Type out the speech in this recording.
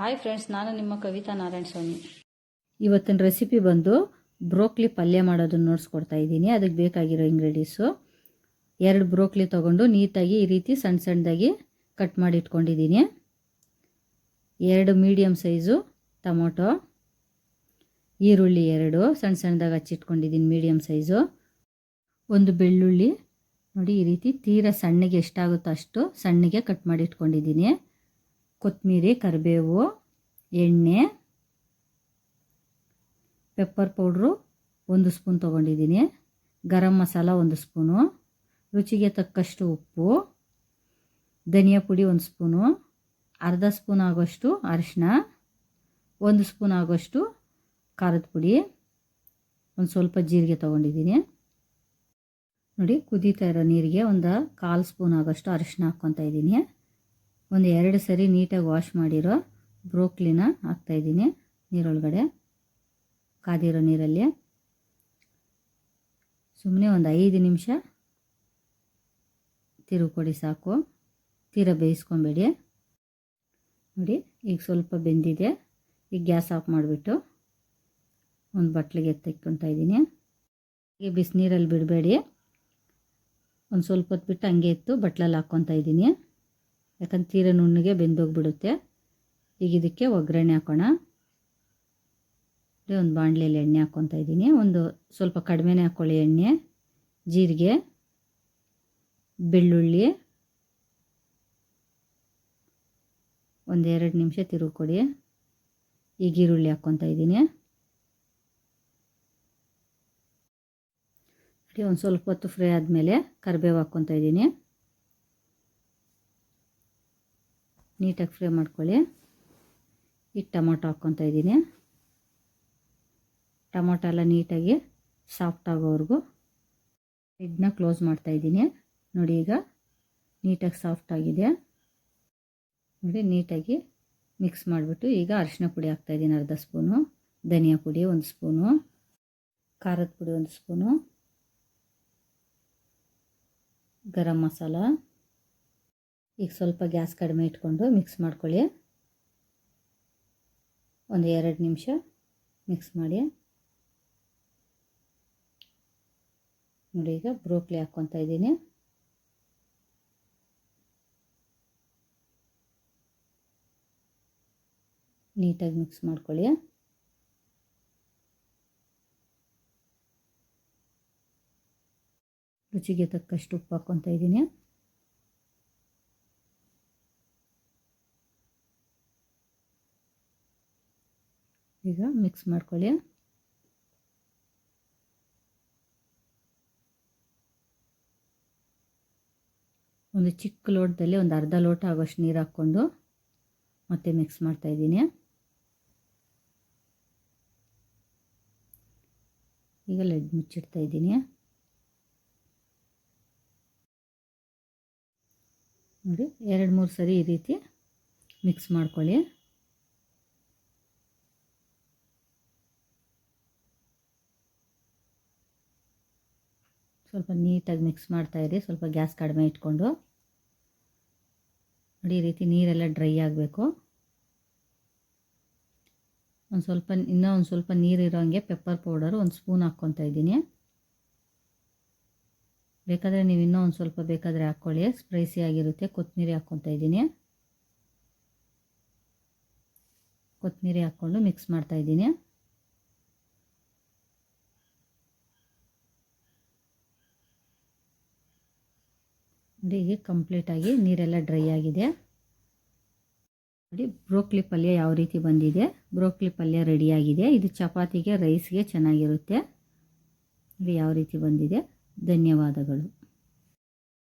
Hi friends ನಾನು ನಿಮ್ಮ ಕವಿತಾ ನಾರಾಯಣ ಸ್ವಾಮಿ. ಇವತ್ತಿನ ರೆಸಿಪಿ ಬಂದು ಬ್ರೋಕ್ಲಿ ಪಲ್ಯ ಮಾಡೋದನ್ನು ನೋಡಿಸ್ಕೊಡ್ತಾ ಇದ್ದೀನಿ. ಅದಕ್ಕೆ ಬೇಕಾಗಿರೋ ಇಂಗ್ರೀಡಿಯನ್ಸು ಎರಡು ಬ್ರೋಕ್ಲಿ ತೊಗೊಂಡು ನೀಟಾಗಿ ಈ ರೀತಿ ಸಣ್ಣ ಸಣ್ಣದಾಗಿ ಕಟ್ ಮಾಡಿ ಇಟ್ಕೊಂಡಿದ್ದೀನಿ. ಎರಡು ಮೀಡಿಯಮ್ ಸೈಜು ಟೊಮೊಟೊ. ಈರುಳ್ಳಿ ಎರಡು ಸಣ್ಣ ಸಣ್ಣದಾಗಿ ಹಚ್ಚಿಟ್ಕೊಂಡಿದ್ದೀನಿ ಮೀಡಿಯಮ್ ಸೈಜು ಒಂದು ಬೆಳ್ಳುಳ್ಳಿ. ನೋಡಿ ಈ ರೀತಿ ತೀರಾ ಸಣ್ಣಗೆ ಎಷ್ಟಾಗುತ್ತೋ ಅಷ್ಟು ಸಣ್ಣಗೆ ಕಟ್ ಮಾಡಿ ಇಟ್ಕೊಂಡಿದ್ದೀನಿ. ಕೊತ್ತಂಬರಿ, ಕರಿಬೇವು, ಎಣ್ಣೆ ಪೆಪ್ಪರ್ ಪೌಡ್ರು ಒಂದು ಸ್ಪೂನ್ ತೊಗೊಂಡಿದ್ದೀನಿ. ಗರಂ ಮಸಾಲ ಒಂದು ಸ್ಪೂನು. ರುಚಿಗೆ ತಕ್ಕಷ್ಟು ಉಪ್ಪು. ಧನಿಯಾ ಪುಡಿ ಒಂದು ಸ್ಪೂನು. ಅರ್ಧ ಸ್ಪೂನ್ ಆಗೋಷ್ಟು ಅರಿಶಿನ ಒಂದು ಸ್ಪೂನ್ ಆಗೋಷ್ಟು ಖಾರದ ಪುಡಿ. ಒಂದು ಸ್ವಲ್ಪ ಜೀರಿಗೆ ತೊಗೊಂಡಿದ್ದೀನಿ. ನೋಡಿ ಕುದೀತಾ ಇರೋ ನೀರಿಗೆ ಒಂದು ಕಾಲು ಸ್ಪೂನ್ ಆಗೋಷ್ಟು ಅರಿಶಿನ ಹಾಕ್ಕೊತಾ ಇದ್ದೀನಿ. ಒಂದು ಎರಡು ಸರಿ ನೀಟಾಗಿ ವಾಶ್ ಮಾಡಿರೋ ಬ್ರೋಕ್ಲಿನ ಹಾಕ್ತಾಯಿದ್ದೀನಿ ನೀರೊಳಗಡೆ, ಕಾದಿರೋ ನೀರಲ್ಲಿ. ಸುಮ್ಮನೆ ಒಂದು ಐದು ನಿಮಿಷ ತಿರುವು ಸಾಕು. ತೀರ ಬೇಯಿಸ್ಕೊಬೇಡಿ. ನೋಡಿ, ಈಗ ಸ್ವಲ್ಪ ಬೆಂದಿದೆ. ಈಗ ಗ್ಯಾಸ್ ಆಫ್ ಮಾಡಿಬಿಟ್ಟು ಒಂದು ಬಟ್ಲಿಗೆ ತೆಕ್ಕೊತಾ ಇದ್ದೀನಿ. ಈಗ ಬಿಸಿನೀರಲ್ಲಿ ಬಿಡಬೇಡಿ. ಒಂದು ಸ್ವಲ್ಪ ಹೊತ್ತು ಬಿಟ್ಟು ಹಂಗೆ ಇತ್ತು ಬಟ್ಲಲ್ಲಿ ಹಾಕ್ಕೊತಾ ಇದ್ದೀನಿ. ಯಾಕಂದ್ರೆ ತೀರ ನುಣ್ಣಗೆ ಬೆಂದೋಗ್ಬಿಡುತ್ತೆ. ಈಗ ಇದಕ್ಕೆ ಒಗ್ಗರಣೆ ಹಾಕೋಣ. ಒಂದು ಬಾಣಲೆಯಲ್ಲಿ ಎಣ್ಣೆ ಹಾಕ್ಕೊತಾ ಇದ್ದೀನಿ. ಒಂದು ಸ್ವಲ್ಪ ಕಡಿಮೆನೇ ಹಾಕ್ಕೊಳ್ಳಿ ಎಣ್ಣೆ. ಜೀರಿಗೆ, ಬೆಳ್ಳುಳ್ಳಿ, ಒಂದೆರಡು ನಿಮಿಷ ತಿರುಗಿ ಕೊಡಿ ಈಗ ಈರುಳ್ಳಿ ಹಾಕ್ಕೊತಾ ಇದ್ದೀನಿ. ಒಂದು ಸ್ವಲ್ಪ ಹೊತ್ತು ಫ್ರೈ ಆದಮೇಲೆ ಕರಿಬೇವು ಹಾಕ್ಕೊತಾ ಇದ್ದೀನಿ. ನೀಟಾಗಿ ಫ್ರೈ ಮಾಡ್ಕೊಳ್ಳಿ. ಈಗ ಟೊಮೊಟೊ ಹಾಕ್ಕೊತಾ ಇದ್ದೀನಿ. ಟೊಮೊಟೊ ಎಲ್ಲ ನೀಟಾಗಿ ಸಾಫ್ಟ್ ಆಗೋವರೆಗೂ ಇದನ್ನ ಕ್ಲೋಸ್ ಮಾಡ್ತಾಯಿದ್ದೀನಿ ನೋಡಿ ಈಗ ನೀಟಾಗಿ ಸಾಫ್ಟ್ ಆಗಿದೆ. ನೋಡಿ ನೀಟಾಗಿ ಮಿಕ್ಸ್ ಮಾಡಿಬಿಟ್ಟು ಈಗ ಅರಿಶಿನ ಪುಡಿ ಹಾಕ್ತಾಯಿದ್ದೀನಿ ಅರ್ಧ ಸ್ಪೂನು. ಧನಿಯಾ ಪುಡಿ ಒಂದು ಸ್ಪೂನು. ಖಾರದ ಪುಡಿ ಒಂದು ಸ್ಪೂನು. ಗರಂ ಮಸಾಲ. ಈಗ ಸ್ವಲ್ಪ ಗ್ಯಾಸ್ ಕಡಿಮೆ ಇಟ್ಕೊಂಡು ಮಿಕ್ಸ್ ಮಾಡ್ಕೊಳ್ಳಿ. ಒಂದು ಎರಡು ನಿಮಿಷ ಮಿಕ್ಸ್ ಮಾಡಿ. ನೋಡಿ ಈಗ ಬ್ರೋಕ್ಲಿ ಹಾಕ್ಕೊತಾ ಇದ್ದೀನಿ. ನೀಟಾಗಿ ಮಿಕ್ಸ್ ಮಾಡ್ಕೊಳ್ಳಿ. ರುಚಿಗೆ ತಕ್ಕಷ್ಟು ಉಪ್ಪು ಹಾಕ್ಕೊತಾ ಇದ್ದೀನಿ. ಈಗ ಮಿಕ್ಸ್ ಮಾಡ್ಕೊಳ್ಳಿ. ಒಂದು ಚಿಕ್ಕ ಲೋಟದಲ್ಲಿ ಒಂದು ಅರ್ಧ ಲೋಟ ಆಗೋಷ್ಟು ನೀರು ಹಾಕ್ಕೊಂಡು ಮತ್ತೆ ಮಿಕ್ಸ್ ಮಾಡ್ತಾ ಇದ್ದೀನಿ. ಈಗ ಲೆಡ್ ಮುಚ್ಚಿಡ್ತಾ ಇದ್ದೀನಿ. ನೋಡಿ, ಎರಡು ಮೂರು ಸರಿ ಈ ರೀತಿ ಮಿಕ್ಸ್ ಮಾಡ್ಕೊಳ್ಳಿ. ಸ್ವಲ್ಪ ನೀಟಾಗಿ ಮಿಕ್ಸ್ ಮಾಡ್ತಾಯಿರಿ ಸ್ವಲ್ಪ ಗ್ಯಾಸ್ ಕಡಿಮೆ ಇಟ್ಕೊಂಡು. ನೋಡಿ, ಈ ರೀತಿ ನೀರೆಲ್ಲ ಡ್ರೈ ಆಗಬೇಕು. ಒಂದು ಸ್ವಲ್ಪ, ಇನ್ನೂ ಒಂದು ಸ್ವಲ್ಪ ನೀರು ಹಂಗೆ ಪೆಪ್ಪರ್ ಪೌಡರು ಒಂದು ಸ್ಪೂನ್ ಹಾಕ್ಕೊತಾ ಇದ್ದೀನಿ. ಬೇಕಾದರೆ ನೀವು ಇನ್ನೂ ಒಂದು ಸ್ವಲ್ಪ ಬೇಕಾದರೆ ಹಾಕ್ಕೊಳ್ಳಿ ಸ್ಪೈಸಿ ಆಗಿರುತ್ತೆ. ಕೊತ್ತಂಬರಿ ಹಾಕ್ಕೊತಾ ಇದ್ದೀನಿ. ಕೊತ್ತಂಬರಿ ಹಾಕ್ಕೊಂಡು ಮಿಕ್ಸ್ ಮಾಡ್ತಾಯಿದ್ದೀನಿ ಈಗ ಕಂಪ್ಲೀಟಾಗಿ ನೀರೆಲ್ಲ ಡ್ರೈ ಆಗಿದೆ. ನೋಡಿ ಬ್ರೋಕ್ಲಿ ಪಲ್ಯ ಯಾವ ರೀತಿ ಬಂದಿದೆ? ಬ್ರೋಕ್ಲಿ ಪಲ್ಯ ರೆಡಿಯಾಗಿದೆ ಇದು ಚಪಾತಿಗೆ ರೈಸ್ಗೆ ಚೆನ್ನಾಗಿರುತ್ತೆ. ಇದು ಯಾವ ರೀತಿ ಬಂದಿದೆ? ಧನ್ಯವಾದಗಳು.